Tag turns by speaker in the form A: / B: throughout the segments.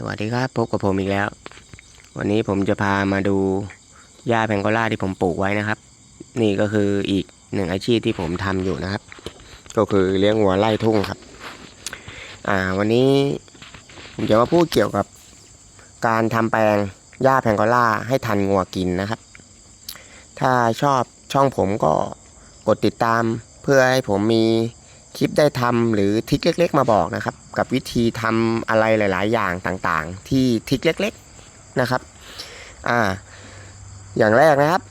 A: สวัสดีครับพบกับผมอีกแล้ว วันนี้ผมจะพามาดูหญ้าแพงโกล่าที่ผมปลูกไว้นะครับ นี่ก็คืออีกหนึ่งอาชีพที่ผมทำอยู่นะครับ ก็คือเลี้ยงวัวไล่ทุ่งครับ อ่า วันนี้ผมจะมาพูดเกี่ยวกับการทำแปลงหญ้าแพงโกล่าให้ทันงัวกินนะครับ ถ้าชอบช่องผมก็กดติดตามเพื่อให้ผมมี คลิปได้ทำหรือทิกเล็ก ๆ มาบอกนะครับ กับวิธีทำอะไรหลาย ๆ อย่างต่างๆ ที่ทิกเล็ก ๆนะครับอ่าอย่างแรกนะครับ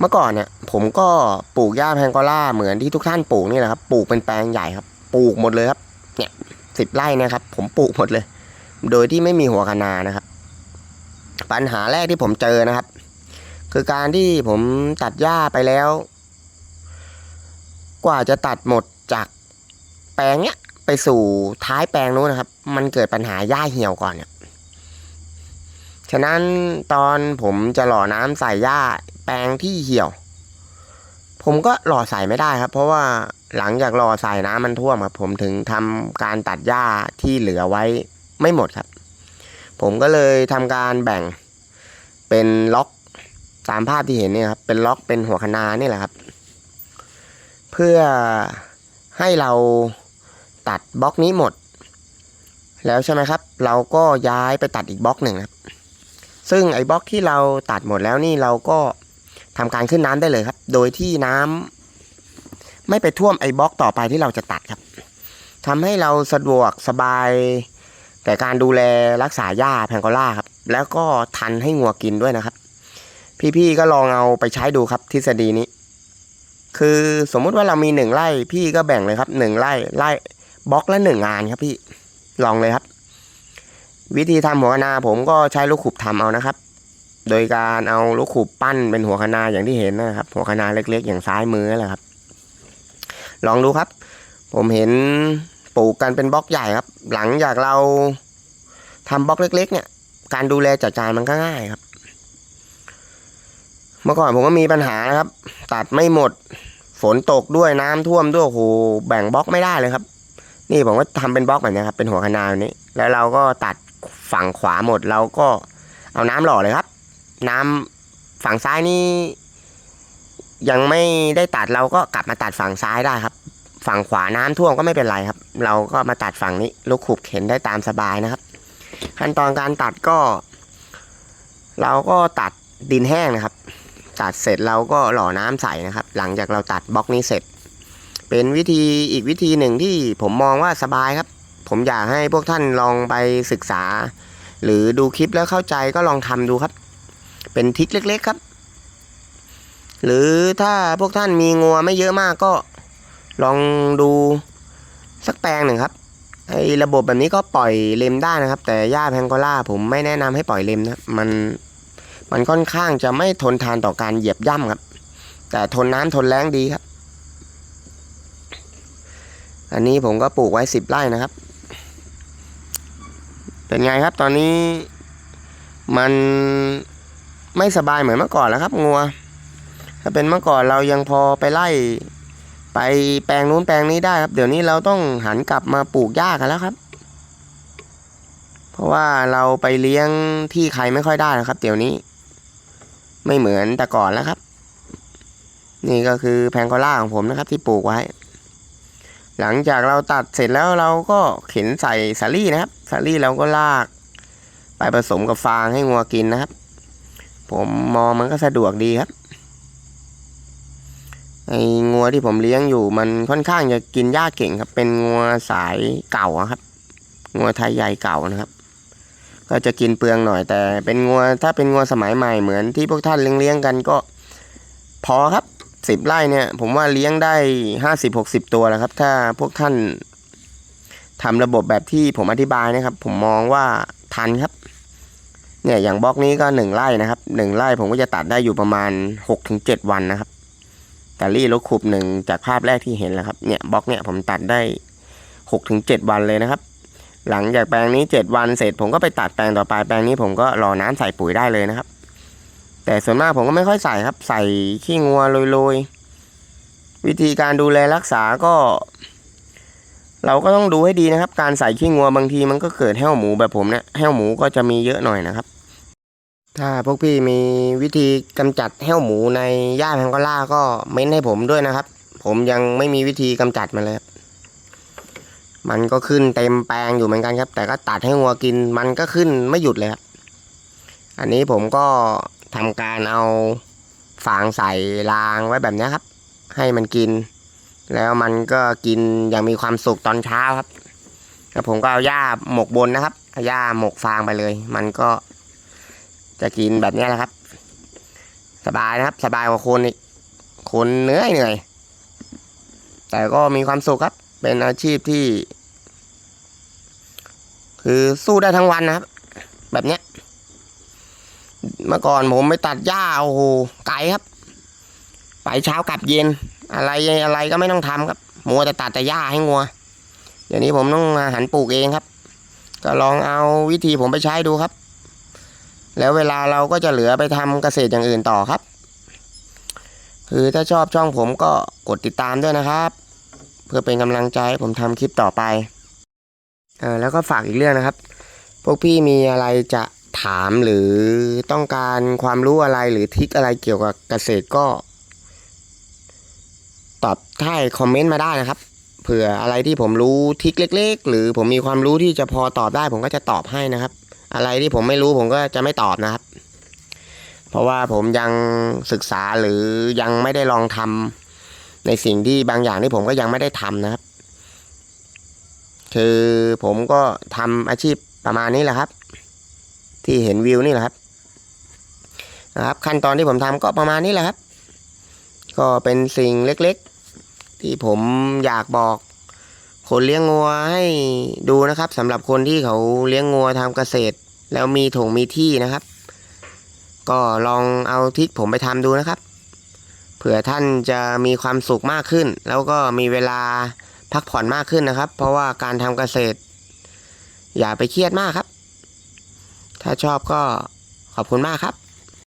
A: เมื่อก่อนเนี่ยผมก็ปลูกหญ้าแพงโกล่าเหมือนที่ทุกท่านปลูกนี่แหละครับปลูกเป็นแปลงใหญ่ครับ ปลูกหมดเลยครับเนี่ยสิบไร่นะครับ ผมปลูกหมดเลย โดยที่ไม่มีหัวคะนานะครับ ปัญหาแรกที่ผมเจอนะครับ คือการที่ผมตัดหญ้าไปแล้ว กว่าจะตัดหมดจาก แปลงเนี้ยไปสู่ท้ายแปลงนู้นนะครับ มันเกิดปัญหาหญ้าเหี่ยวก่อนเนี่ย ฉะนั้นตอนผมจะหล่อน้ำใส่หญ้าแปลงที่เหี่ยว ผมก็หล่อใส่ไม่ได้ครับ เพราะว่าหลังจากหล่อใส่น้ำมันท่วมครับ ผมถึงทำการตัดหญ้าที่เหลือไว้ไม่หมดครับ ผมก็เลยทำการแบ่งเป็นล็อกตามภาพที่เห็นเนี่ยครับ เป็นล็อกเป็นหัวคนานี่แหละครับ เพื่อให้เรา ตัดบล็อกนี้หมด แล้วใช่ไหมครับ เราก็ย้ายไปตัดอีกบล็อกหนึ่งครับ ซึ่งไอ้บล็อกที่เราตัดหมดแล้วนี่เราก็ทำการขึ้นน้ำได้เลยครับ โดยที่น้ำไม่ไปท่วมไอ้บล็อกต่อไปที่เราจะตัดครับทำให้เราสะดวกสบายแต่การดูแลรักษาหญ้าแพงโกล่าครับ แล้วก็ทันให้งัวกินด้วยนะครับ พี่ๆก็ลองเอาไปใช้ดูครับทฤษฎีนี้ คือสมมุติว่าเรามีหนึ่งไร่พี่ก็แบ่งเลยครับหนึ่งไร่ไร่ บล็อกละหนึ่งงานครับพี่ ลองเลยครับ วิธีทำหัวคนาผมก็ใช้ลูกขุบทำเอานะครับ โดยการเอาลูกขุบปั้นเป็นหัวคนาอย่างที่เห็นนะครับ หัวคนาเล็กๆ อย่างซ้ายมือแหละครับ ลองดูครับ ผมเห็นปลูกกันเป็นบล็อกใหญ่ครับ หลังจากเราทำบล็อกเล็ก ๆ เนี่ย การดูแลจัดการมันก็ง่ายครับ เมื่อก่อนผมก็มีปัญหานะครับ ตัดไม่หมด ฝนตกด้วยน้ำท่วมด้วยโอ้โหแบ่งบล็อกไม่ได้เลยครับ นี่ผมก็ทำเป็นบล็อกแบบนี้ครับเป็นหัวคะนาแบบนี้ แล้วเราก็ตัดฝั่งขวาหมดเราก็เอาน้ำหล่อเลยครับ น้ำฝั่งซ้ายนี่ยังไม่ได้ตัดเราก็กลับมาตัดฝั่งซ้ายได้ครับ ฝั่งขวาน้ำท่วมก็ไม่เป็นไรครับ เราก็มาตัดฝั่งนี้ลูกขุบเข็นได้ตามสบายนะครับ ขั้นตอนการตัดก็ เราก็ตัดดินแห้งนะครับ ตัดเสร็จเราก็หล่อน้ำใส่นะครับ หลังจากเราตัดบล็อกนี้เสร็จ เป็นวิธีอีกวิธีหนึ่งที่ผมมองว่าสบายครับ ผมอยากให้พวกท่านลองไปศึกษา หรือดูคลิปแล้วเข้าใจก็ลองทำดูครับ เป็นทริคเล็ก ๆครับ หรือถ้าพวกท่านมีงัวไม่เยอะมากก็ลองดูสักแปลงหนึ่งครับไอ้ระบบแบบนี้ก็ปล่อยเลมได้นะครับ แต่หญ้าแพงโกล่าผมไม่แนะนำให้ปล่อยเลมนะมันมันค่อนข้างจะไม่ทนทานต่อการเหยียบย่ำครับ แต่ทนน้ำทนแรงดีครับ อันนี้ผมก็ปลูกไว้สิบไร่นะครับ เป็นไงครับตอนนี้มันไม่สบายเหมือนเมื่อก่อนแล้วครับงัว ถ้าเป็นเมื่อก่อนเรายังพอไปไล่ ไปแปลงนู้นแปลงนี้ได้ครับ เดี๋ยวนี้เราต้องหันกลับมาปลูกหญ้ากันแล้วครับ เพราะว่าเราไปเลี้ยงที่ใครไม่ค่อยได้นะครับ เดี๋ยวนี้ ไม่เหมือนแต่ก่อนแล้วครับ นี่ก็คือแพงโกล่าของผมนะครับ ที่ปลูกไว้ หลังจากเราตัดเสร็จแล้วเราก็เข็นใส่สาลี่นะครับสาลี่เราก็ลาก ไปผสมกับฟางให้งัวกินนะครับ ผมมองมันก็สะดวกดีครับไอ้งัวที่ผมเลี้ยงอยู่มันค่อนข้างจะกินหญ้าเก่งครับ เป็นงัวสายเก่าครับ งัวไทยใหญ่เก่านะครับ ก็จะกินเปลืองหน่อยแต่เป็นงัวถ้าเป็นงัวสมัยใหม่เหมือนที่พวกท่านเลี้ยงๆกันก็พอครับ สิบไร่เนี่ย ผมว่าเลี้ยงได้ห้าสิบหกสิบตัวแล้วครับ ถ้าพวกท่านทำระบบแบบที่ผมอธิบายนะครับ ผมมองว่าทันครับ เนี่ยอย่างบล็อกนี้ก็หนึ่งไร่นะครับหนึ่งไร่ผมก็จะตัดได้อยู่ประมาณหกถึงเจ็ดวันนะครับ แต่รี่รถขุบหนึ่งจากภาพแรกที่เห็นแล้วครับ เนี่ยบล็อกเนี่ยผมตัดได้หกถึงเจ็ดวันเลยนะครับ หลังจากแปลงนี้เจ็ดวันเสร็จผมก็ไปตัดแปลงต่อไปแปลงนี้ผมก็รอน้ำใส่ปุ๋ยได้เลยนะครับ แต่ส่วนมากผมก็ไม่ค่อยใส่ครับ ใส่ขี้งัวโรยๆ วิธีการดูแลรักษาก็ เราก็ต้องดูให้ดีนะครับ การใส่ขี้งัวบางทีมันก็เกิดแห้วหมูแบบผมเนี่ยแห้วหมูก็จะมีเยอะหน่อยนะครับ ถ้าพวกพี่มีวิธีกำจัดแห้วหมูในหญ้าแพงโกล่าก็เม้นให้ผมด้วยนะครับ ผมยังไม่มีวิธีกำจัดมันเลยมันก็ขึ้นเต็มแปลงอยู่เหมือนกันครับ แต่ก็ตัดให้งัวกินมันก็ขึ้นไม่หยุดเลยครับอันนี้ผมก็ ทำการเอาฟางใส่รางไว้แบบนี้ครับ ให้มันกิน แล้วมันก็กินอย่างมีความสุขตอนเช้าครับ แล้วผมก็เอาหญ้าหมกบนนะครับเอาหญ้าหมกฟางไปเลย มันก็จะกินแบบนี้แหละครับ สบายนะครับ สบายกว่าคนอีกคนเหนื่อยเหนื่อยแต่ก็มีความสุขครับ เป็นอาชีพที่ คือสู้ได้ทั้งวันนะครับ แบบเนี้ย เมื่อก่อนผมไปตัดหญ้าโอ้โหไกลครับ ไปเช้ากลับเย็น อะไรอะไรก็ไม่ต้องทำครับมัวแต่ตัดแต่หญ้าให้งัวเดี๋ยวนี้ผมต้องมาหันปลูกเองครับ ก็ลองเอาวิธีผมไปใช้ดูครับ แล้วเวลาเราก็จะเหลือไปทำเกษตรอย่างอื่นต่อครับ คือถ้าชอบช่องผมก็กดติดตามด้วยนะครับ เพื่อเป็นกำลังใจให้ผมทำคลิปต่อไปเออแล้วก็ฝากอีกเรื่องนะครับ พวกพี่มีอะไรจะ ถามหรือต้องการความรู้อะไรหรือทิคอะไรเกี่ยวกับเกษตรก็ ตอบใต้คอมเมนต์มาได้นะครับ เผื่ออะไรที่ผมรู้ทิคเล็ก ๆ หรือผมมีความรู้ที่จะพอตอบได้ ผมก็จะตอบให้นะครับ อะไรที่ผมไม่รู้ผมก็จะไม่ตอบนะครับ เพราะว่าผมยังศึกษาหรือยังไม่ได้ลองทำในสิ่งที่บางอย่างที่ผมก็ยังไม่ได้ทำนะครับ คือผมก็ทำอาชีพประมาณนี้แหละครับ ที่เห็นวิวนี่แหละครับนะครับ ขั้นตอนที่ผมทำก็ประมาณนี้แหละครับ ก็เป็นสิ่งเล็กๆ ที่ผมอยากบอกคนเลี้ยงงัวให้ดูนะครับสำหรับคนที่เขาเลี้ยงงัวทำเกษตร แล้วมีถงมีที่นะครับ ก็ลองเอาทริกผมไปทำดูนะครับเผื่อท่านจะมีความสุขมากขึ้น แล้วก็มีเวลาพักผ่อนมากขึ้นนะครับ เพราะว่าการทำเกษตร อย่าไปเครียดมากครับ ถ้าชอบก็ขอบคุณมากครับ